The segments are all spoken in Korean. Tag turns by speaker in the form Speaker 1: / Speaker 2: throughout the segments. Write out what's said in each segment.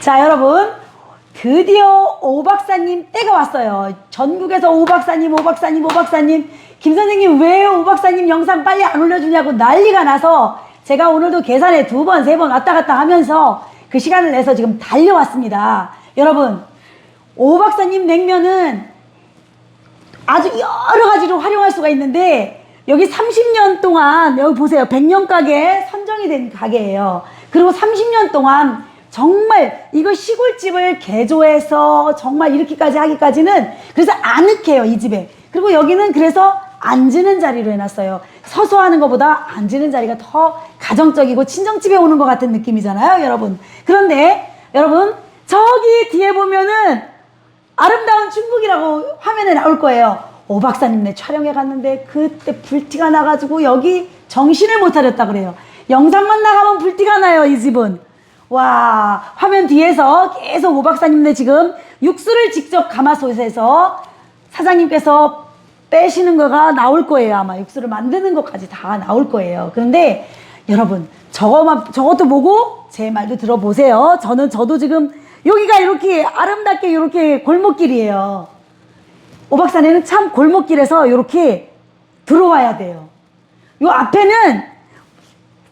Speaker 1: 자, 여러분. 드디어 오 박사님 때가 왔어요. 전국에서 오 박사님, 오 박사님, 오 박사님. 김 선생님 왜 오 박사님 영상 빨리 안 올려주냐고 난리가 나서 제가 오늘도 계산에 두 번, 세 번 왔다 갔다 하면서 그 시간을 내서 지금 달려왔습니다. 여러분, 오 박사님 냉면은 아주 여러 가지로 활용할 수가 있는데 여기 30년 동안 여기 보세요. 100년 가게 선정이 된 가게예요. 그리고 30년 동안 정말 이거 시골집을 개조해서 정말 이렇게까지 하기까지는 그래서 아늑해요 이 집에. 그리고 여기는 그래서 앉는 자리로 해놨어요. 서서 하는 것보다 앉는 자리가 더 가정적이고 친정집에 오는 것 같은 느낌이잖아요, 여러분. 그런데 여러분 저기 뒤에 보면은 아름다운 충북이라고 화면에 나올 거예요. 오 박사님네 촬영해 갔는데 그때 불티가 나가지고 여기 정신을 못 차렸다 그래요. 영상만 나가면 불티가 나요, 이 집은. 와, 화면 뒤에서 계속 오 박사님네 지금 육수를 직접 가마솥에서 사장님께서 빼시는 거가 나올 거예요. 아마 육수를 만드는 것까지 다 나올 거예요. 그런데 여러분, 저거만, 저것도 보고 제 말도 들어보세요. 저는, 저도 지금 여기가 이렇게 아름답게 이렇게 골목길이에요. 오박산에는 참 골목길에서 이렇게 들어와야 돼요. 요 앞에는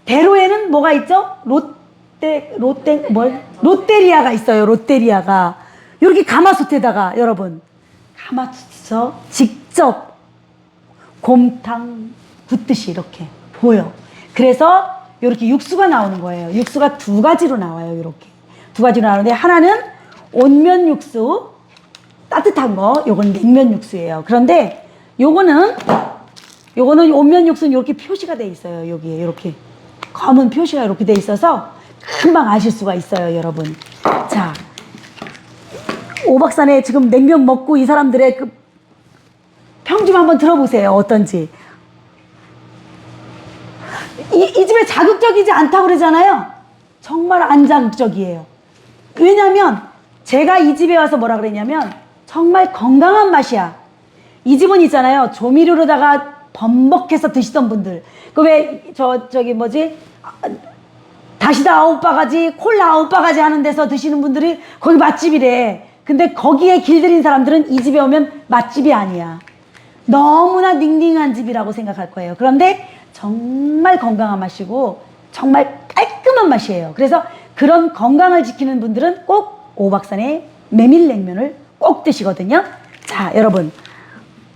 Speaker 1: 대로에는 뭐가 있죠? 롯 데 롯데 뭘 롯데리아가 있어요. 롯데리아가 이렇게 가마솥에다가 여러분 가마솥에서 직접 곰탕 붓듯이 이렇게 보여. 그래서 이렇게 육수가 나오는 거예요. 육수가 두 가지로 나와요. 이렇게 두 가지로 나오는데 하나는 온면 육수 따뜻한 거, 요건 냉면 육수예요. 그런데 요거는 요거는 온면 육수는 이렇게 표시가 돼 있어요. 여기에 이렇게 검은 표시가 이렇게 돼 있어서 금방 아실 수가 있어요, 여러분. 자, 오박산에 지금 냉면 먹고 이 사람들의 그 평 좀 한번 들어보세요. 어떤지. 이, 이 집에 자극적이지 않다고 그러잖아요. 정말 안 자극적이에요. 왜냐면 제가 이 집에 와서 뭐라 그랬냐면 정말 건강한 맛이야. 이 집은 있잖아요. 조미료로다가 범벅해서 드시던 분들. 그 왜 저 저기 뭐지? 아, 다시다 아홉 바가지, 콜라 아홉 바가지 하는 데서 드시는 분들이 거기 맛집이래. 근데 거기에 길들인 사람들은 이 집에 오면 맛집이 아니야. 너무나 닝닝한 집이라고 생각할 거예요. 그런데 정말 건강한 맛이고 정말 깔끔한 맛이에요. 그래서 그런 건강을 지키는 분들은 꼭 오박산의 메밀냉면을 꼭 드시거든요. 자, 여러분.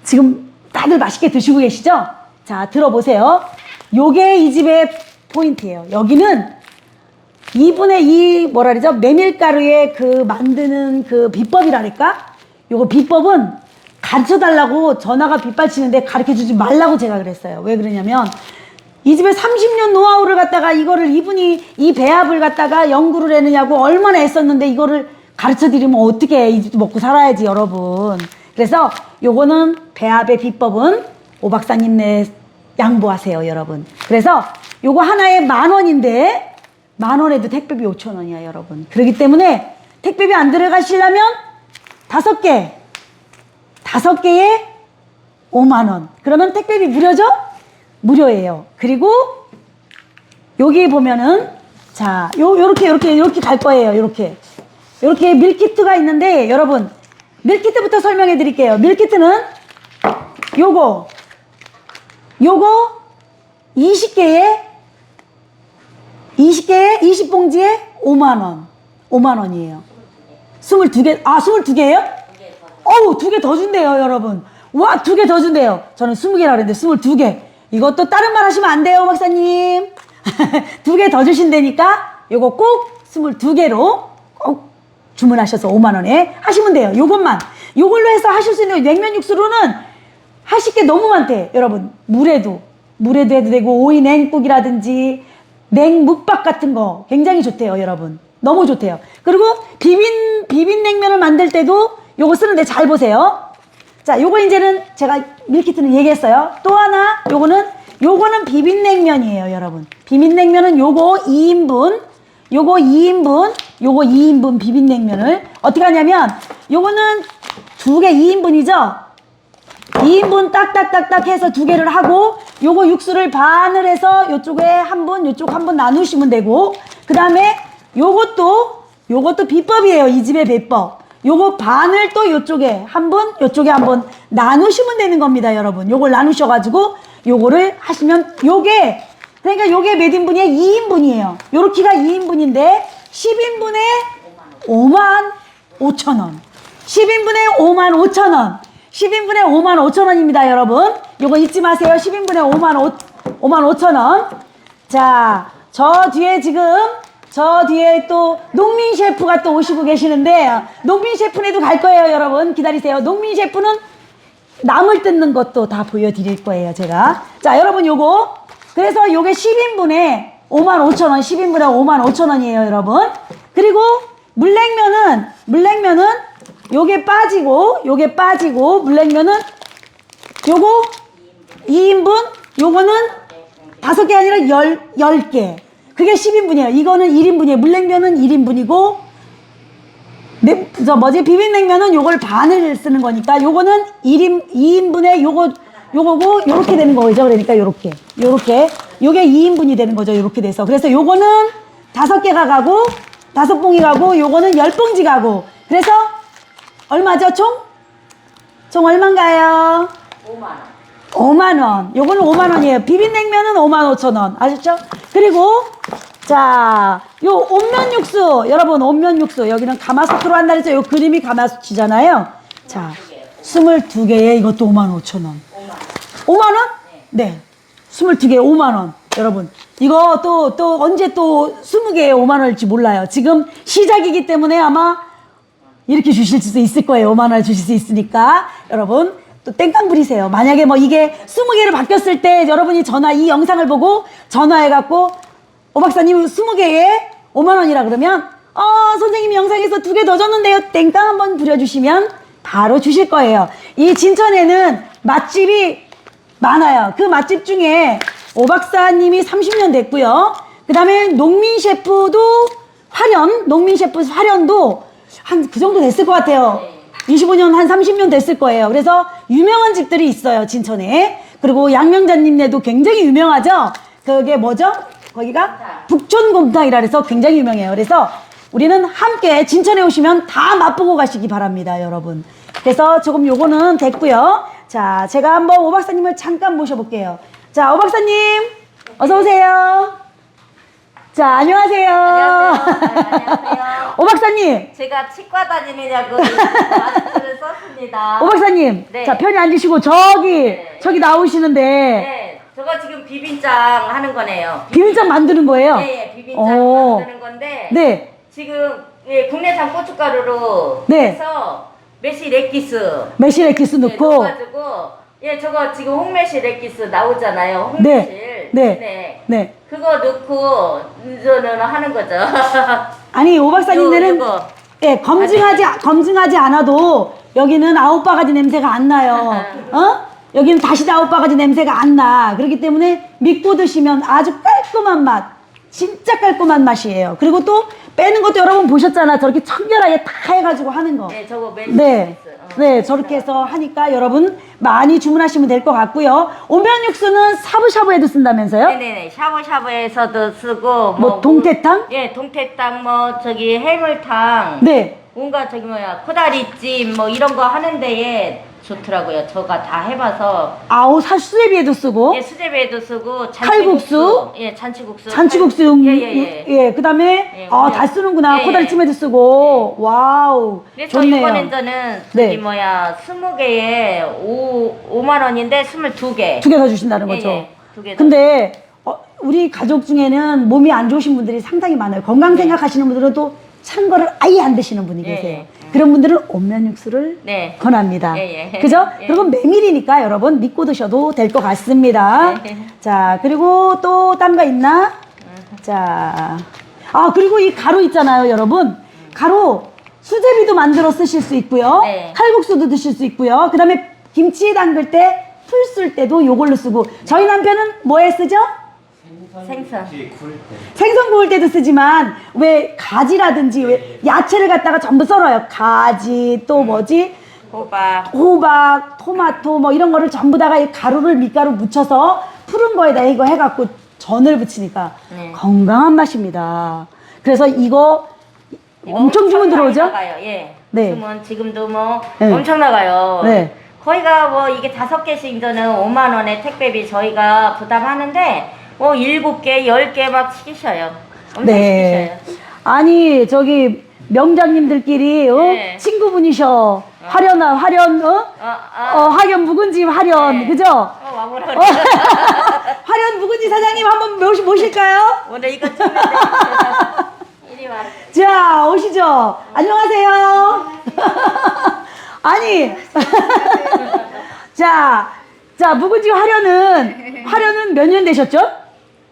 Speaker 1: 지금 다들 맛있게 드시고 계시죠? 자, 들어보세요. 요게 이 집의 포인트예요. 여기는 이분의 이 뭐라 그러죠? 메밀가루의 그 만드는 그 비법이라니까? 요거 비법은 가르쳐 달라고 전화가 빗발치는데 가르쳐 주지 말라고 제가 그랬어요. 왜 그러냐면 이 집에 30년 노하우를 갖다가 이거를 이분이 이 배합을 갖다가 연구를 했느냐고 얼마나 애썼는데 이거를 가르쳐 드리면 어떻게 해. 이 집도 먹고 살아야지 여러분. 그래서 요거는 배합의 비법은 오 박사님 네 양보하세요 여러분. 그래서 요거 하나에 만 원인데 만 원에도 택배비 5천 원이야 여러분. 그렇기 때문에 택배비 안 들어가시려면 다섯 개 다섯 개에 5만 원. 그러면 택배비 무료죠? 무료예요. 그리고 여기 보면은 자, 요 요렇게 요렇게 요렇게 갈 거예요. 요렇게. 요렇게 밀키트가 있는데 여러분 밀키트부터 설명해 드릴게요. 밀키트는 요거 요거 20개에 20개에 20봉지에 5만 원. 5만 원이에요. 22개 아 22개예요? 어우, 두 개 더 준대요, 여러분. 와, 두 개 더 준대요. 저는 20개라 그랬는데 22개. 이것도 다른 말 하시면 안 돼요, 박사님. 두 개 더 주신다니까 요거 꼭 22개로 꼭 주문하셔서 5만 원에 하시면 돼요. 요것만. 요걸로 해서 하실 수 있는 냉면 육수로는 하실 게 너무 많대. 여러분, 물에도 물에도 해도 되고 오이 냉국이라든지 냉묵밥 같은 거 굉장히 좋대요, 여러분. 너무 좋대요. 그리고 비빔 비빔 냉면을 만들 때도 요거 쓰는데 잘 보세요. 자, 요거 이제는 제가 밀키트는 얘기했어요. 또 하나, 요거는, 요거는 비빔냉면이에요, 여러분. 비빔냉면은 요거 2인분, 요거 2인분, 요거 2인분 비빔냉면을 어떻게 하냐면, 요거는 두 개 2인분이죠? 2인분 딱딱딱딱 해서 두 개를 하고, 요거 육수를 반을 해서 요쪽에 한 분, 요쪽 한 분 나누시면 되고, 그 다음에 요것도 요것도 비법이에요. 이 집의 비법. 요거 반을 또 요쪽에 한 분, 요쪽에 한 분 나누시면 되는 겁니다, 여러분. 요걸 나누셔가지고 요거를 하시면 요게 그러니까 요게 몇 인분이에요? 2인분이에요. 요렇게가 2인분인데 10인분에 5만 5천 원. 10인분에 5만 5천 원. 10인분에 5만 5천 원입니다, 여러분. 요거 잊지 마세요. 10인분에 5만 5, 5만 5천 원. 자, 저 뒤에 지금 저 뒤에 또 농민 셰프가 또 오시고 계시는데 농민 셰프네도 갈 거예요, 여러분. 기다리세요. 농민 셰프는 나물 뜯는 것도 다 보여드릴 거예요, 제가. 자, 여러분 요거. 그래서 요게 10인분에 5만 5천 원, 10인분에 5만 5천 원이에요, 여러분. 그리고 물냉면은, 물냉면은 요게 빠지고, 요게 빠지고, 물냉면은 요거 2인분, 요거는 다섯 개 아니라 열, 열 개. 그게 10인분이에요. 이거는 1인분이에요. 물냉면은 1인분이고, 네, 저 뭐지 비빔냉면은 요걸 반을 쓰는 거니까 요거는 1인 2인분에 요거 요거고 요렇게 되는 거죠. 그러니까 요렇게. 요렇게. 요게 2인분이 되는 거죠. 요렇게 돼서. 그래서 요거는 다섯 개가 가고 다섯 봉이 가고 요거는 열 봉지 가고. 그래서 얼마죠? 총? 총 얼마인가요?
Speaker 2: 5만 원.
Speaker 1: 5만 원. 요거는 5만 원이에요. 비빔냉면은 5만 5천 원. 아셨죠? 그리고 자, 요 온면 육수. 여러분 온면 육수. 여기는 가마솥으로 한다 그랬죠? 요 그림이 가마솥이잖아요. 자, 22개에 이것도 5만 5천 원. 5만 원? 네. 22개에 5만 원. 여러분, 이거 또, 또 언제 또 20개에 5만 원일지 몰라요. 지금 시작이기 때문에 아마 이렇게 주실 수 있을 거예요. 5만 원 주실 수 있으니까. 여러분, 또 땡깡 부리세요. 만약에 뭐 이게 20개로 바뀌었을 때 여러분이 전화, 이 영상을 보고 전화해 갖고, 오 박사님 20개에 5만 원이라 그러면, 어, 선생님이 영상에서 두 개 더 줬는데요. 땡깡 한번 부려주시면 바로 주실 거예요. 이 진천에는 맛집이 많아요. 그 맛집 중에 오 박사님이 30년 됐고요. 그 다음에 농민 셰프도 화련, 농민 셰프 화련도 한 그 정도 됐을 것 같아요. 25년, 한 30년 됐을 거예요. 그래서 유명한 집들이 있어요, 진천에. 그리고 양명자님네도 굉장히 유명하죠? 그게 뭐죠? 거기가 북촌곰탕이라 해서 굉장히 유명해요. 그래서 우리는 함께 진천에 오시면 다 맛보고 가시기 바랍니다, 여러분. 그래서 조금 요거는 됐고요. 자, 제가 한번 오 박사님을 잠깐 모셔볼게요. 자, 오 박사님, 어서 오세요. 자, 안녕하세요.
Speaker 2: 안녕하세요. 네.
Speaker 1: 오 박사님,
Speaker 2: 제가 치과 다니느냐고 마스크를 썼습니다.
Speaker 1: 오 박사님,
Speaker 2: 네.
Speaker 1: 자 편히 앉으시고 저기
Speaker 2: 네.
Speaker 1: 저기 나오시는데
Speaker 2: 네, 저거 지금 비빔장 하는 거네요.
Speaker 1: 비빔장 만드는 거예요.
Speaker 2: 네, 비빔장
Speaker 1: 오.
Speaker 2: 만드는 건데
Speaker 1: 네,
Speaker 2: 지금 예, 국내산 고춧가루로
Speaker 1: 네.
Speaker 2: 해서 메시
Speaker 1: 매실 엑기스
Speaker 2: 네,
Speaker 1: 넣고
Speaker 2: 넣어가지고 예, 저거 지금 홍매실 렉기스 나오잖아요. 홍매실.
Speaker 1: 네, 네,
Speaker 2: 네.
Speaker 1: 네.
Speaker 2: 그거 넣고 저는 하는 거죠.
Speaker 1: 아니 오 박사님들은
Speaker 2: 요, 요거.
Speaker 1: 예 검증하지 검증하지 않아도 여기는 아홉 바가지 냄새가 안 나요. 어? 여기는 다시 아홉 바가지 냄새가 안 나. 그렇기 때문에 믿고 드시면 아주 깔끔한 맛. 진짜 깔끔한 맛이에요. 그리고 또 빼는 것도 여러분 보셨잖아. 저렇게 청결하게 다 해가지고 하는 거.
Speaker 2: 네, 저거 메시
Speaker 1: 네.
Speaker 2: 렉기스. 어.
Speaker 1: 네, 저렇게 해서 하니까 여러분 많이 주문하시면 될 것 같고요. 온면 육수는 샤브샤브에도 쓴다면서요?
Speaker 2: 네네네 샤브샤브에서도 쓰고
Speaker 1: 뭐 동태탕?
Speaker 2: 예 동태탕 뭐 저기 해물탕
Speaker 1: 네.
Speaker 2: 뭔가 저기 뭐야 코다리찜 뭐 이런 거 하는 데에 좋더라고요 저가 다 해봐서
Speaker 1: 아우 사 수제비에도 쓰고
Speaker 2: 예 수제비에도 쓰고
Speaker 1: 칼국수?
Speaker 2: 예 잔치국수
Speaker 1: 잔치국수
Speaker 2: 예예예
Speaker 1: 예, 그다음에
Speaker 2: 예,
Speaker 1: 아,
Speaker 2: 그냥-
Speaker 1: 다 쓰는구나.
Speaker 2: 예,
Speaker 1: 코다리찜에도 쓰고. 와우.
Speaker 2: 그래서
Speaker 1: 좋네요.
Speaker 2: 이번엔 저는
Speaker 1: 네.
Speaker 2: 저기 뭐야 스무 개에 오 5만 원인데 스물두 개
Speaker 1: 두 개 더 주신다는
Speaker 2: 예,
Speaker 1: 거죠.
Speaker 2: 예, 두개 더.
Speaker 1: 근데 어, 우리 가족 중에는 몸이 안 좋으신 분들이 상당히 많아요. 건강 생각하시는 분들은 또 찬 거를 아예 안 드시는 분이
Speaker 2: 네. 예,
Speaker 1: 계세요.
Speaker 2: 예.
Speaker 1: 그런 분들은 온면 육수를
Speaker 2: 네.
Speaker 1: 권합니다.
Speaker 2: 예, 예.
Speaker 1: 그죠?
Speaker 2: 예.
Speaker 1: 그리고 메밀이니까 여러분 믿고 드셔도 될 것 같습니다.
Speaker 2: 네.
Speaker 1: 자, 그리고 또 딴 거 있나? 자. 아, 그리고 이 가루 있잖아요, 여러분. 가루 수제비도 만들어 쓰실 수 있고요.
Speaker 2: 네.
Speaker 1: 칼국수도 드실 수 있고요. 그다음에 김치 담글 때 풀 쓸 때도 요걸로 쓰고 저희 남편은 뭐에 쓰죠?
Speaker 2: 생선
Speaker 1: 생선 구울 때도 쓰지만 왜 가지라든지 왜 야채를 갖다가 전부 썰어요. 가지 또 뭐지?
Speaker 2: 호박
Speaker 1: 호박, 토마토 뭐 이런 거를 전부 다가 이 가루를 밀가루 묻혀서 푸른 거에다 이거 해갖고 전을 부치니까
Speaker 2: 네.
Speaker 1: 건강한 맛입니다. 그래서 이거 엄청 주문 들어오죠?
Speaker 2: 나가요. 예.
Speaker 1: 네.
Speaker 2: 주문 지금도 뭐
Speaker 1: 네.
Speaker 2: 엄청 나가요.
Speaker 1: 네.
Speaker 2: 거의가 뭐 이게 다섯 개씩 이제는 5만 원의 택배비 저희가 부담하는데 뭐 일곱 개, 열 개 막 시키셔요. 엄청
Speaker 1: 네.
Speaker 2: 시키셔요.
Speaker 1: 아니 저기 명장님들끼리 어?
Speaker 2: 네.
Speaker 1: 친구분이셔. 화련한 화련 어?
Speaker 2: 어, 아,
Speaker 1: 어 화련 묵은지 화련
Speaker 2: 네.
Speaker 1: 그죠?
Speaker 2: 어, 와보라
Speaker 1: 어,
Speaker 2: 그래.
Speaker 1: 화련 묵은지 사장님 한번 모시, 모실까요?
Speaker 2: 오늘 이거 찍는데 이리 와.
Speaker 1: 자 오시죠. 안녕하세요. 아니 자, 자 묵은지 화련은 화련은 몇 년 되셨죠?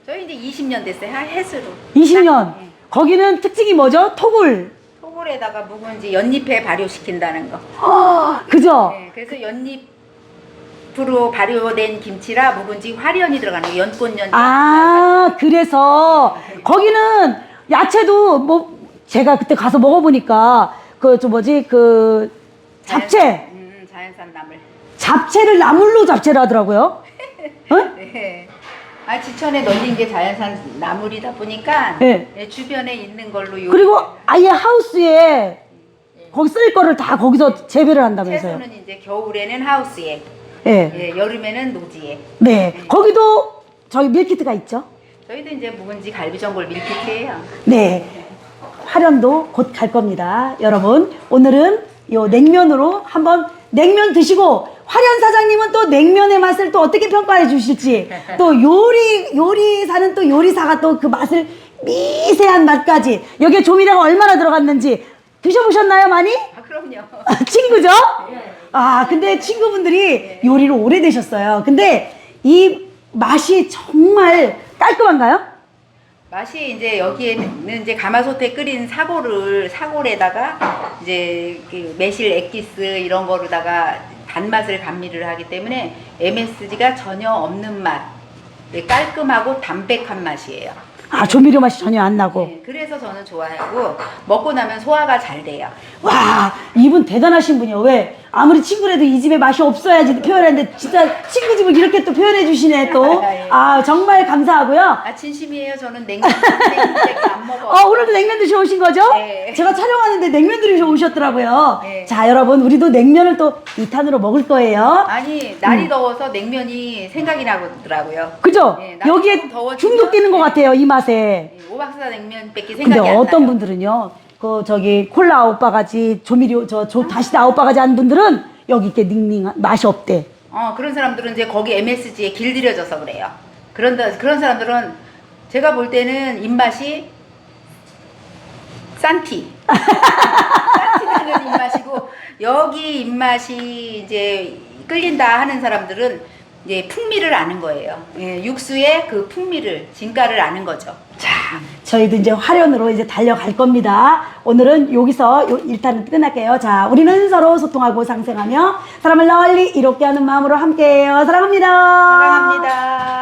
Speaker 3: 저희 이제 20년 됐어요. 한 해수로.
Speaker 1: 20년. 거기는 특징이 뭐죠? 토굴.
Speaker 3: 토굴에다가 묵은지 연잎에 발효시킨다는 거.
Speaker 1: 어, 그죠?
Speaker 3: 네, 그래서 연잎으로 발효된 김치라 묵은지 화련이 들어가는 거. 연꽃 연잎.
Speaker 1: 아, 그래서 거기는 야채도 뭐 제가 그때 가서 먹어보니까 그 저 뭐지 그 잡채
Speaker 3: 자연산, 음, 자연산 나물.
Speaker 1: 잡채를 나물로 잡채를 하더라고요. 어?
Speaker 3: 네. 아 지천에 널린 게 자연산 나물이다 보니까
Speaker 1: 네.
Speaker 3: 네, 주변에 있는 걸로.
Speaker 1: 그리고 아예 하우스에 거기 쓸 거를 다 거기서 재배를 한다면서요.
Speaker 3: 채소는 이제 겨울에는 하우스에,
Speaker 1: 예.
Speaker 3: 예, 여름에는 노지에.
Speaker 1: 네. 거기도 저희 밀키트가 있죠.
Speaker 3: 저희도 이제 묵은지 갈비전골 밀키트예요.
Speaker 1: 네. 화련도 곧 갈 겁니다. 여러분, 오늘은 요 냉면으로 한번 냉면 드시고 화련 사장님은 또 냉면의 맛을 또 어떻게 평가해 주실지 또 요리 요리사는 또 요리사가 또 그 맛을 미세한 맛까지 여기에 조미료가 얼마나 들어갔는지 드셔보셨나요 많이?
Speaker 3: 아 그럼요.
Speaker 1: 친구죠? 아 근데 친구분들이 요리를 오래 되셨어요. 근데 이 맛이 정말 깔끔한가요?
Speaker 3: 맛이 이제 여기에는 이제 가마솥에 끓인 사골을 사골에다가 이제 그 매실 액기스 이런 거로다가 단맛을 감미를 하기 때문에 MSG가 전혀 없는 맛. 네, 깔끔하고 담백한 맛이에요.
Speaker 1: 아 조미료 맛이 전혀 안 나고.
Speaker 3: 네, 그래서 저는 좋아하고 먹고 나면 소화가 잘 돼요.
Speaker 1: 와 이분 대단하신 분이요 왜 아무리 친구라도 이 집에 맛이 없어야지 표현하는데 진짜 친구 집을 이렇게 또 표현해 주시네 또 아 정말 감사하고요
Speaker 3: 아 진심이에요. 저는 냉면 냉면 안 먹어.
Speaker 1: 어 오늘도 냉면 드셔 오신 거죠?
Speaker 3: 네.
Speaker 1: 제가 촬영하는데 냉면 드셔 오셨더라고요
Speaker 3: 네.
Speaker 1: 자 여러분 우리도 냉면을 또 2탄으로 먹을 거예요
Speaker 3: 아니 날이
Speaker 1: 음.
Speaker 3: 더워서 냉면이 생각이 나더라고요.
Speaker 1: 그죠?
Speaker 3: 네,
Speaker 1: 여기에
Speaker 3: 좀 더워지면-
Speaker 1: 중독되는 것 같아요 이 맛에
Speaker 3: 네, 오박사 냉면밖에
Speaker 1: 근데
Speaker 3: 생각이 안
Speaker 1: 어떤
Speaker 3: 나요.
Speaker 1: 분들은요 그 저기 콜라 아홉 바가지 조미료 저, 저 다시다 아홉 바가지 한 분들은 여기 이렇게 닝닝한 맛이 없대
Speaker 3: 어, 그런 사람들은 이제 거기 MSG에 길들여져서 그래요. 그런다, 그런 사람들은 제가 볼 때는 입맛이 싼티. 싼티 나는 입맛이고, 여기 입맛이 이제 끌린다 하는 사람들은 이제 풍미를 아는 거예요. 예, 육수의 그 풍미를, 진가를 아는 거죠.
Speaker 1: 자, 저희도 이제 화련으로 이제 달려갈 겁니다. 오늘은 여기서 요 일단 끝날게요. 자, 우리는 서로 소통하고 상생하며 사람을 널리 이롭게 하는 마음으로 함께해요. 사랑합니다.
Speaker 3: 사랑합니다.